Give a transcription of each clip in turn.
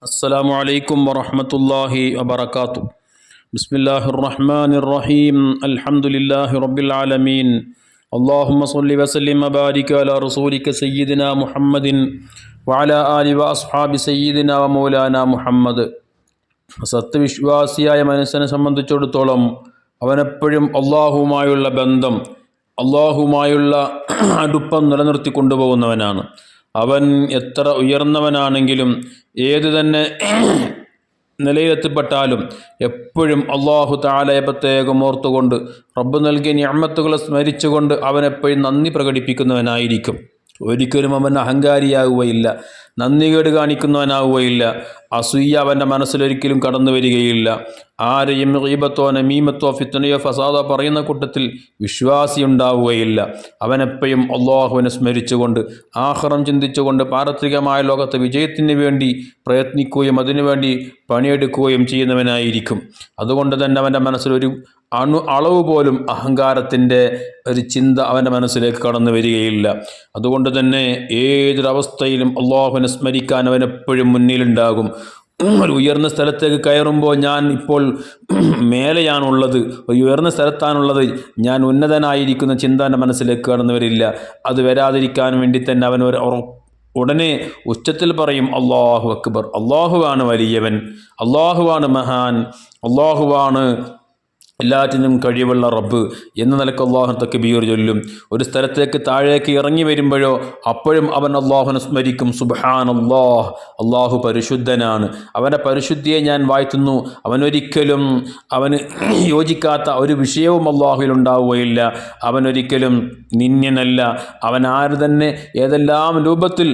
السلام عليكم ورحمة الله وبركاته بسم الله الرحمن الرحيم الحمد لله رب العالمين اللهم صل وسلم وبارك على رسولك سيدنا محمد وعلى آل وأصحاب سيدنا ومولانا മുഹമ്മദ് സത്യവിശ്വാസിയായ മനുഷ്യനെ സംബന്ധിച്ചിടത്തോളം അവനെപ്പോഴും അള്ളാഹുവുമായുള്ള ബന്ധം അള്ളാഹുമായുള്ള അടുപ്പം നിലനിർത്തി കൊണ്ടുപോകുന്നവനാണ് അവൻ എത്ര ഉയർന്നവനാണെങ്കിലും ഏത് തന്നെ നിലയിലെത്തിപ്പെട്ടാലും എപ്പോഴും അള്ളാഹു താലയെ പ്രത്യേകം ഓർത്തുകൊണ്ട് റബ്ബ് നൽകിയ ഞാമത്തുകളെ സ്മരിച്ചുകൊണ്ട് അവനെപ്പോഴും നന്ദി പ്രകടിപ്പിക്കുന്നവനായിരിക്കും. ഒരിക്കലും അവൻ അഹങ്കാരിയാവുകയില്ല. നന്ദികേട് കാണിക്കുന്നവനാവുകയില്ല. അസൂയ അവന്റെ മനസ്സിലൊരിക്കലും കടന്നു വരികയില്ല. ആരെയും റീബത്തോ നമീമത്തോ ഫിത്തനയോ ഫസാദോ പറയുന്ന കൂട്ടത്തിൽ വിശ്വാസി ഉണ്ടാവുകയില്ല അവനെപ്പോഴും അള്ളാഹുവിനെ സ്മരിച്ചുകൊണ്ട് ആഹ്റം ചിന്തിച്ചുകൊണ്ട് പാരത്രികമായ ലോകത്തെ വിജയത്തിന് വേണ്ടി പ്രയത്നിക്കുകയും അതിനുവേണ്ടി പണിയെടുക്കുകയും ചെയ്യുന്നവനായിരിക്കും. അതുകൊണ്ട് തന്നെ അവന്റെ മനസ്സിലൊരു അണു അളവ് പോലും അഹങ്കാരത്തിന്റെ ഒരു ചിന്ത അവന്റെ മനസ്സിലേക്ക് കടന്നു വരികയില്ല. അതുകൊണ്ട് തന്നെ ഏതൊരവസ്ഥയിലും അള്ളാഹുവിനെ സ്മരിക്കാൻ അവൻ എപ്പോഴും മുന്നിലുണ്ടാകും. ഒരു ഉയർന്ന സ്ഥലത്തേക്ക് കയറുമ്പോൾ ഞാൻ ഇപ്പോൾ മേലെയാണുള്ളത്. ഒരു ഉയർന്ന സ്ഥലത്താണുള്ളത്. ഞാൻ ഉന്നതനായിരിക്കുന്ന ചിന്ത എന്റെ മനസ്സിലേക്ക് കടന്നു വരില്ല. അത് വരാതിരിക്കാൻ വേണ്ടി തന്നെ അവൻ ഒരു ഉടനെ ഉച്ചത്തിൽ പറയും അള്ളാഹു അക്ബർ. അള്ളാഹുവാണ് വലിയവൻ. അള്ളാഹുവാണ് മഹാൻ. അള്ളാഹുവാണ് എല്ലാറ്റിനും കഴിവുള്ള റബ്ബ് എന്ന നിലയ്ക്ക് അള്ളാഹു തക്കബീർ ചൊല്ലും. ഒരു സ്ഥലത്തേക്ക് താഴേക്ക് ഇറങ്ങി വരുമ്പോഴോ അപ്പോഴും അവൻ അള്ളാഹുനെ സ്മരിക്കും. സുബഹാൻ അള്ളാഹ് അള്ളാഹു പരിശുദ്ധനാണ്. അവന്റെ പരിശുദ്ധിയെ ഞാൻ വാഴ്ത്തുന്നു. അവനൊരിക്കലും അവന് യോജിക്കാത്ത ഒരു വിഷയവും അള്ളാഹുവിൽ ഉണ്ടാവുകയില്ല. അവനൊരിക്കലും നിന്യനല്ല അവൻ ആര് തന്നെ ഏതെല്ലാം രൂപത്തിൽ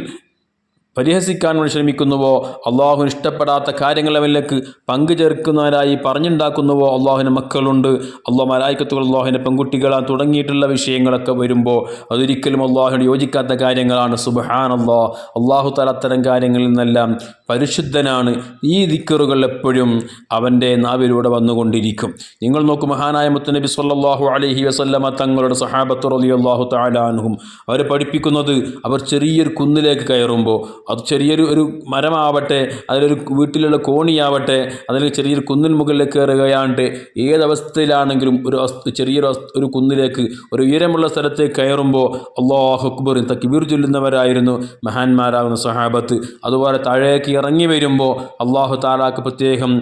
പരിഹസിക്കാൻ വേണ്ടി ശ്രമിക്കുന്നുവോ? അള്ളാഹുവിന് ഇഷ്ടപ്പെടാത്ത കാര്യങ്ങളവനിലേക്ക് പങ്കു ചേർക്കുന്നവരായി പറഞ്ഞുണ്ടാക്കുന്നുവോ? അള്ളാഹുവിന് മക്കളുണ്ട്. അള്ളാഹ് മലായിക്കത്തുകൾ അള്ളാഹുവിന്റെ പെൺകുട്ടികളാൻ തുടങ്ങിയിട്ടുള്ള വിഷയങ്ങളൊക്കെ വരുമ്പോൾ അതൊരിക്കലും അള്ളാഹുവിന് യോജിക്കാത്ത കാര്യങ്ങളാണ്. സുബഹാൻ അള്ളാഹ് അള്ളാഹു തല അത്തരം കാര്യങ്ങളിൽ നിന്നെല്ലാം പരിശുദ്ധനാണ്. ഈ ദിക്കറുകൾ എപ്പോഴും അവന്റെ നാവിലൂടെ വന്നുകൊണ്ടിരിക്കും. നിങ്ങൾ നോക്കും മഹാനായ മുത്തനബി സല്ലാഹു അലഹി വസല്ലമ തങ്ങളുടെ സഹാബത്ത് റലി അള്ളാഹു താലാനുഹും അവരെ പഠിപ്പിക്കുന്നത് അവർ ചെറിയൊരു കുന്നിലേക്ക് കയറുമ്പോൾ അത് ചെറിയൊരു ഒരു മരമാവട്ടെ അതിലൊരു വീട്ടിലുള്ള കോണിയാവട്ടെ അതിൽ ചെറിയൊരു കുന്നിൻ മുകളിലേക്ക് കയറുകയാണ്ട് ഏതവസ്ഥയിലാണെങ്കിലും ഒരു ചെറിയൊരു ഒരു കുന്നിലേക്ക് ഒരു ഉയരമുള്ള സ്ഥലത്തേക്ക് കയറുമ്പോൾ അള്ളാഹു അക്ബർ തക്കിബീർ ചൊല്ലുന്നവരായിരുന്നു മഹാന്മാരാകുന്ന സഹാബത്ത് അതുപോലെ താഴേക്ക് ഇറങ്ങി വരുമ്പോൾ അള്ളാഹു താലാക്ക് പ്രത്യേകം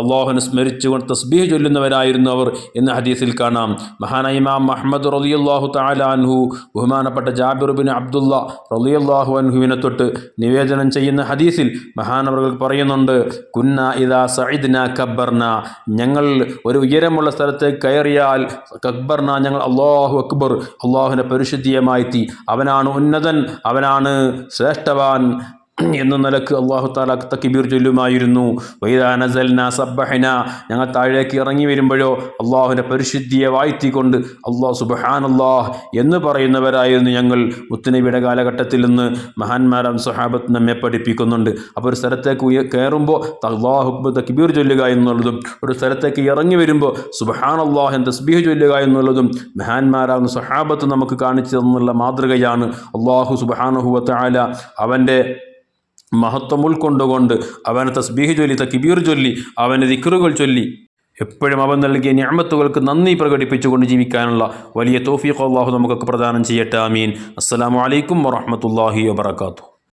അള്ളാഹുനെ സ്മരിച്ചുകൊണ്ട് തസ്ബീഹ് ചൊല്ലുന്നവരായിരുന്നു അവർ എന്ന ഹദീസിൽ കാണാം. മഹാനായ ഇമാം മുഹമ്മദ് റലിയല്ലാഹു താലാൻഹു ബഹുമാനപ്പെട്ട ജാബിർ ബിൻ അബ്ദുള്ള റലിയല്ലാഹു അൻഹുവിനെ തൊട്ട് നിവേദനം ചെയ്യുന്ന ഹദീസിൽ മഹാനവറുകൾ പറയുന്നുണ്ട് കുന്ന ഇതാ സൈദ്ന കബ്ബർന. ഞങ്ങൾ ഒരു ഉയരമുള്ള സ്ഥലത്തേക്ക് കയറിയാൽ കബ്ബർന ഞങ്ങൾ അള്ളാഹു അക്ബർ അള്ളാഹുവിനെ പരിശുദ്ധിയെ അവനാണ് ഉന്നതൻ അവനാണ് ശ്രേഷ്ഠവാൻ. എന്ന നിലയ്ക്ക് അള്ളാഹു താല തക്കിബീർ ചൊല്ലുമായിരുന്നു. സബ്ബഹന. ഞങ്ങൾ താഴേക്ക് ഇറങ്ങി വരുമ്പോഴോ അള്ളാഹുവിന്റെ പരിശുദ്ധിയെ വാഴ്ത്തിക്കൊണ്ട് അള്ളാഹു സുബഹാനല്ലാഹ് എന്ന് പറയുന്നവരായിരുന്നു ഞങ്ങൾ മുത്തുനബിയുടെ കാലഘട്ടത്തിൽ നിന്ന് മഹാന്മാരാം സഹാബത്ത് നമ്മെ പഠിപ്പിക്കുന്നുണ്ട്. അപ്പോൾ ഒരു സ്ഥലത്തേക്ക് കയറുമ്പോൾ അള്ളാഹു തക്കിബീർ ചൊല്ലുക എന്നുള്ളതും ഒരു സ്ഥലത്തേക്ക് ഇറങ്ങി വരുമ്പോൾ സുബഹാനല്ലാഹ് എന്ന് തസ്ബീഹ് ചൊല്ലുക എന്നുള്ളതും മഹാന്മാരാകുന്ന സഹാബത്ത് നമുക്ക് കാണിച്ചു തന്നുള്ള മാതൃകയാണ്. അള്ളാഹു സുബഹാനുഹുവത്ത ആല അവന്റെ മഹത്വം ഉൾക്കൊണ്ടുകൊണ്ട് അവനെ തസ്ബീഹ് ചൊല്ലി തക്കിബീർ ചൊല്ലി അവനെ ദിക്കറുകൾ ചൊല്ലി. എപ്പോഴും അവൻ നൽകിയ ഞാമത്തുകൾക്ക് നന്ദി പ്രകടിപ്പിച്ചുകൊണ്ട് ജീവിക്കാനുള്ള വലിയ തോഫീഖ് അള്ളാഹു നമുക്കൊക്കെ പ്രദാനം ചെയ്യട്ടെ. ആമീൻ. അസ്സാം വലൈക്കും വറഹമത്തല്ലാഹി വാത്തു